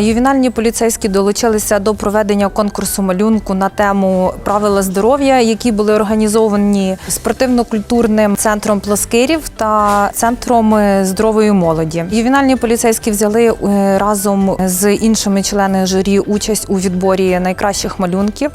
Ювенальні поліцейські долучилися до проведення конкурсу малюнку на тему правила здоров'я, які були організовані спортивно-культурним центром плоскирів та центром здорової молоді. Ювенальні поліцейські взяли е, разом з іншими членами журі участь у відборі найкращих малюнків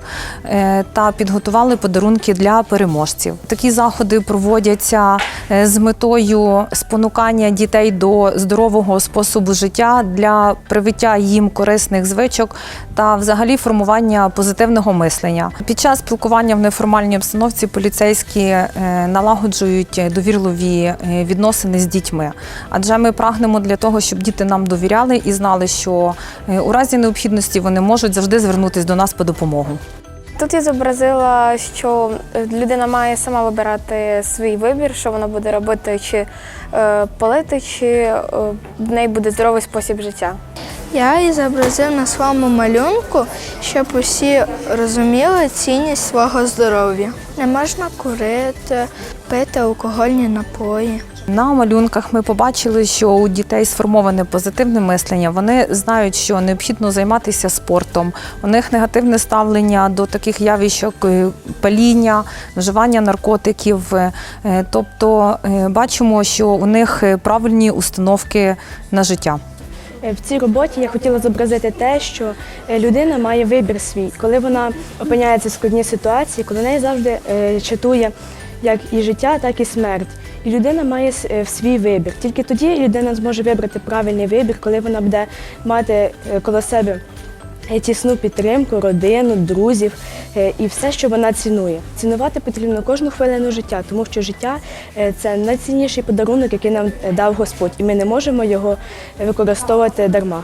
е, та підготували подарунки для переможців. Такі заходи проводяться е, з метою спонукання дітей до здорового способу життя для привиття їм корисних звичок та взагалі формування позитивного мислення. Під час спілкування в неформальній обстановці поліцейські е, налагоджують довірливі е, відносини з дітьми, адже ми прагнемо для того, щоб діти нам довіряли і знали, що е, у разі необхідності вони можуть завжди звернутися до нас по допомогу. Тут я зобразила, що людина має сама вибирати свій вибір, що вона буде робити, чи е, палити, чи е, в неї буде здоровий спосіб життя. Я і зобразив на своєму малюнку, щоб усі розуміли цінність свого здоров'я. Не можна курити, пити алкогольні напої. На малюнках ми побачили, що у дітей сформоване позитивне мислення. Вони знають, що необхідно займатися спортом. У них негативне ставлення до таких явищ, як е, паління, вживання наркотиків. Е, Тобто е, бачимо, що у них правильні установки на життя. Е, В цій роботі я хотіла зобразити те, що е, людина має вибір свій, коли вона опиняється в складній ситуації, коли неї завжди е, чатує як і життя, так і смерть. І людина має свій вибір. Тільки тоді людина зможе вибрати правильний вибір, коли вона буде мати коло себе тісну підтримку, родину, друзів е, і все, що вона цінує. Цінувати потрібно кожну хвилину життя, тому що життя е, це найцінніший подарунок, який нам е, дав Господь, і ми не можемо його використовувати дарма.